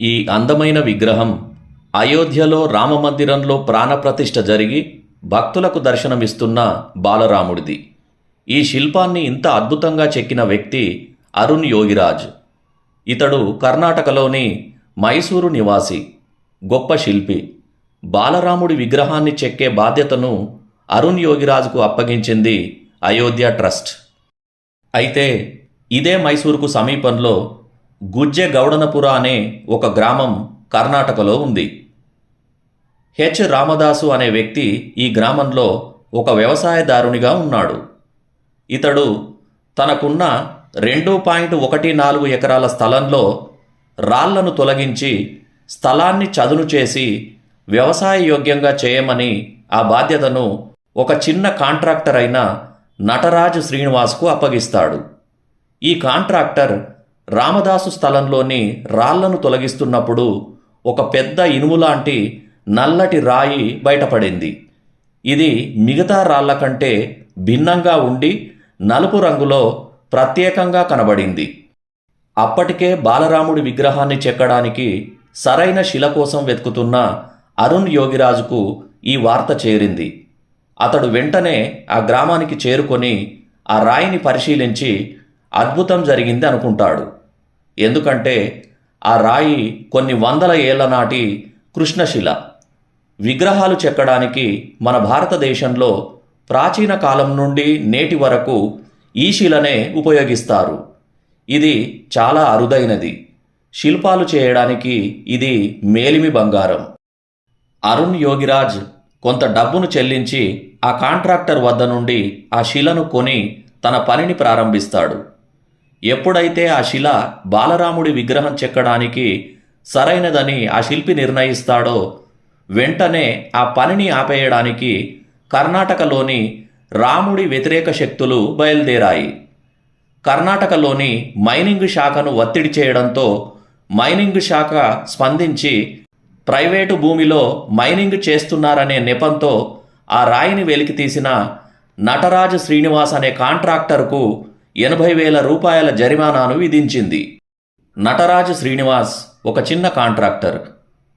ఈ అందమైన విగ్రహం అయోధ్యలో రామమందిరంలో ప్రాణప్రతిష్ఠ జరిగి భక్తులకు దర్శనమిస్తున్న బాలరాముడిది. ఈ శిల్పాన్ని ఇంత అద్భుతంగా చెక్కిన వ్యక్తి అరుణ్ యోగిరాజ్. ఇతడు కర్ణాటకలోని మైసూరు నివాసి గొప్ప శిల్పి. బాలరాముడి విగ్రహాన్ని చెక్కే బాధ్యతను అరుణ్ యోగిరాజుకు అప్పగించింది అయోధ్య ట్రస్ట్. అయితే ఇదే మైసూరుకు సమీపంలో గుజ్జె గౌడనపుర అనే ఒక గ్రామం కర్ణాటకలో ఉంది. హెచ్. రామదాసు అనే వ్యక్తి ఈ గ్రామంలో ఒక వ్యవసాయదారునిగా ఉన్నాడు. ఇతడు తనకున్న రెండు పాయింట్ ఒకటి నాలుగు ఎకరాల స్థలంలో రాళ్ళను తొలగించి స్థలాన్ని చదును చేసి వ్యవసాయ యోగ్యంగా చేయమని ఆ బాధ్యతను ఒక చిన్న కాంట్రాక్టర్ అయిన నటరాజు శ్రీనివాస్కు అప్పగిస్తాడు. ఈ కాంట్రాక్టర్ రామదాసు స్థలంలోని రాళ్ళను తొలగిస్తున్నప్పుడు ఒక పెద్ద ఇనుము లాంటి నల్లటి రాయి బయటపడింది. ఇది మిగతా రాళ్ళ కంటే భిన్నంగా ఉండి నలుపు రంగులో ప్రత్యేకంగా కనబడింది. అప్పటికే బాలరాముడి విగ్రహాన్ని చెక్కడానికి సరైన శిల కోసం వెతుకుతున్న అరుణ్ యోగిరాజుకు ఈ వార్త చేరింది. అతడు వెంటనే ఆ గ్రామానికి చేరుకొని ఆ రాయిని పరిశీలించి అద్భుతం జరిగింది అనుకుంటాడు. ఎందుకంటే ఆ రాయి కొన్ని వందల ఏళ్ళ నాటి కృష్ణశిల. విగ్రహాలు చెక్కడానికి మన భారతదేశంలో ప్రాచీన కాలం నుండి నేటి వరకు ఈ శిలనే ఉపయోగిస్తారు. ఇది చాలా అరుదైనది. శిల్పాలు చేయడానికి ఇది మేలిమి బంగారం. అరుణ్ యోగిరాజ్ కొంత డబ్బును చెల్లించి ఆ కాంట్రాక్టర్ వద్ద నుండి ఆ శిలను కొని తన పనిని ప్రారంభిస్తాడు. ఎప్పుడైతే ఆ శిల బాలరాముడి విగ్రహం చెక్కడానికి సరైనదని ఆ శిల్పి నిర్ణయిస్తాడో వెంటనే ఆ పనిని ఆపేయడానికి కర్ణాటకలోని రాముడి వ్యతిరేక శక్తులు బయలుదేరాయి. కర్ణాటకలోని మైనింగ్ శాఖను ఒత్తిడి చేయడంతో మైనింగ్ శాఖ స్పందించి ప్రైవేటు భూమిలో మైనింగ్ చేస్తున్నారనే నెపంతో ఆ రాయిని వెలికి తీసిన నటరాజు శ్రీనివాస్ అనే కాంట్రాక్టర్కు ఎనభై వేల రూపాయల జరిమానాను విధించింది. నటరాజు శ్రీనివాస్ ఒక చిన్న కాంట్రాక్టర్.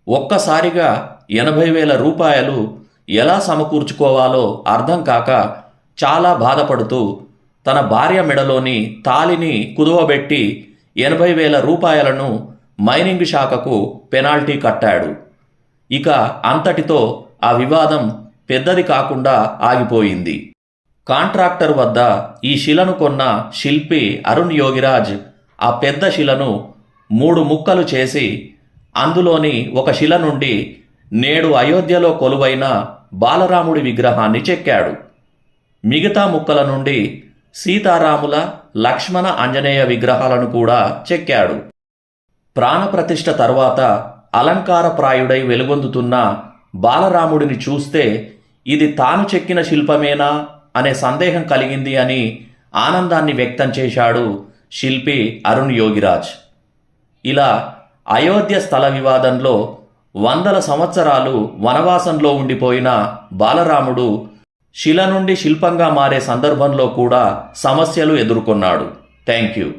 ఒక్కసారిగా ఎనభై వేల రూపాయలు ఎలా సమకూర్చుకోవాలో అర్థం కాక చాలా బాధపడుతూ తన భార్య మెడలోని తాలిని కుదువబెట్టి ఎనభై వేల రూపాయలను మైనింగ్ శాఖకు పెనాల్టీ కట్టాడు. ఇక అంతటితో ఆ వివాదం పెద్దది కాకుండా ఆగిపోయింది. కాంట్రాక్టర్ వద్ద ఈ శిలను కొన్న శిల్పి అరుణ్ యోగిరాజ్ ఆ పెద్ద శిలను మూడు ముక్కలు చేసి అందులోని ఒక శిల నుండి నేడు అయోధ్యలో కొలువైన బాలరాముడి విగ్రహాన్ని చెక్కాడు. మిగతా ముక్కల నుండి సీతారాముల లక్ష్మణ ఆంజనేయ విగ్రహాలను కూడా చెక్కాడు. ప్రాణప్రతిష్ఠ తర్వాత అలంకారప్రాయుడై వెలుగొందుతున్న బాలరాముడిని చూస్తే ఇది తాను చెక్కిన శిల్పమేనా? అనే సందేహం కలిగింది అని ఆనందాన్ని వ్యక్తం చేశాడు శిల్పి అరుణ్ యోగిరాజ్. ఇలా అయోధ్య స్థల వివాదంలో వందల సంవత్సరాలు వనవాసంలో ఉండిపోయిన బాలరాముడు శిల నుండి శిల్పంగా మారే సందర్భంలో కూడా సమస్యలు ఎదుర్కొన్నాడు. Thank you.